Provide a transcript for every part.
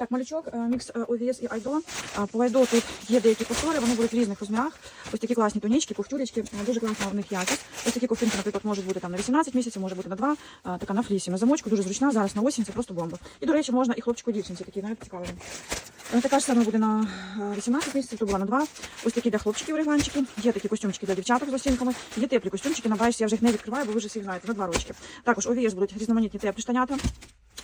Так, малючок, е, мікс е, OVS і Айдо. По Айдо тут є деякі повтори, вони будуть в різних розмірах. Ось такі класні тонічки, ковтюлечки, е, дуже класна в них якість. Ось такі ковтинки, наприклад, можуть бути там на 18 місяців, може бути на 2, е, така на флісі, на замочку, дуже зручна, зараз на осінь, це просто бомба. І, до речі, можна і хлопчику, дівчинці, такі навіть цікаві. Така ж саме буде на е, 18 місяців, то була на 2. Ось такі для хлопчиків регланчики. Є такі костюмчики для дівчаток з лосінками. Є теплі костюмчики, на я вже їх не відкриваю, бо ви вже всі знаєте, на два рочки. Також OVS будуть різноманітні теплі штанята.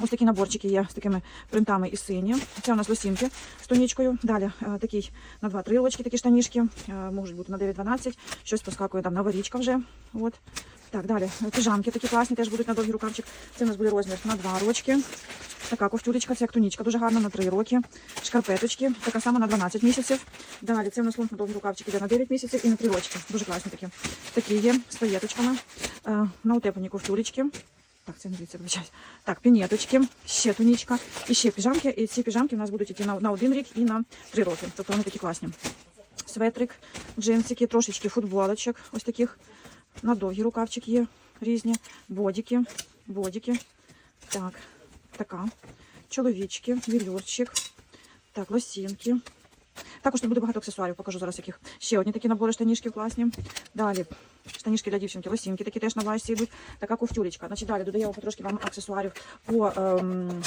Ось такі наборчики є з такими принтами і сині. Це у нас лосінки з тонічкою. Далі е, такий на 2-3 рочки такі штанішки. Е, можуть бути на 9-12. Щось поскакує там новорічка вже. От. Так, далі. Е, Піжамки такі класні, теж будуть на довгий рукавчик. Це у нас буде розмір на 2 рочки. Така ковтюлечка, це як тонічка, дуже гарна на 3 роки. Шкарпеточки, така сама на 12 місяців. Далі це у нас лонг на довгий рукавчик іде на 9 місяців і на 3 рочки. Дуже класні такі. Такі є з паєточками. На утеплені ковтюлечки. Так, це не. Так, пінеточки, ще тунічка і ще піжамки. І ці піжамки у нас будуть йти на, на один рік і на три роки. Тобто вони такі класні. Светрик, джинсики, трошечки футболочок, ось таких. На довгі рукавчики є різні. Бодіки, бодіки. Так, така. Чоловічки, вілюрчик. Так, лосінки. Також тут буде багато аксесуарів, покажу зараз яких. Ще одні такі набори штанішків класні. Далі штанішки для дівчинки, лосінки такі теж на вайсі йдуть. Така ковтюлечка. Значить, далі додаємо потрошки вам аксесуарів по. Ем,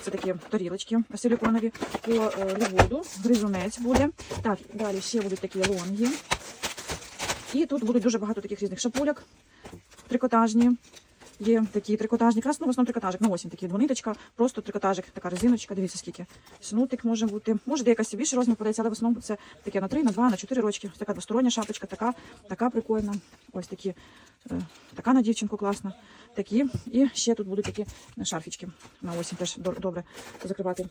це такі тарілочки силіконові по е, ліводу, гризунець буде. Так, далі ще будуть такі лонги. І тут будуть дуже багато таких різних шапуляк трикотажні. Є такий трикотажник. якраз ну, в основному трикотажик на осінь, такі двониточка, просто трикотажик, така резиночка, дивіться скільки. Снутик може бути. Може деякась більше розмір подається, але в основному це таке на 3, на 2, на 4 рочки. Така двостороння шапочка, така, така прикольна. Ось такі, е, така на дівчинку класна. Такі. І ще тут будуть такі шарфічки на осінь теж добре закривати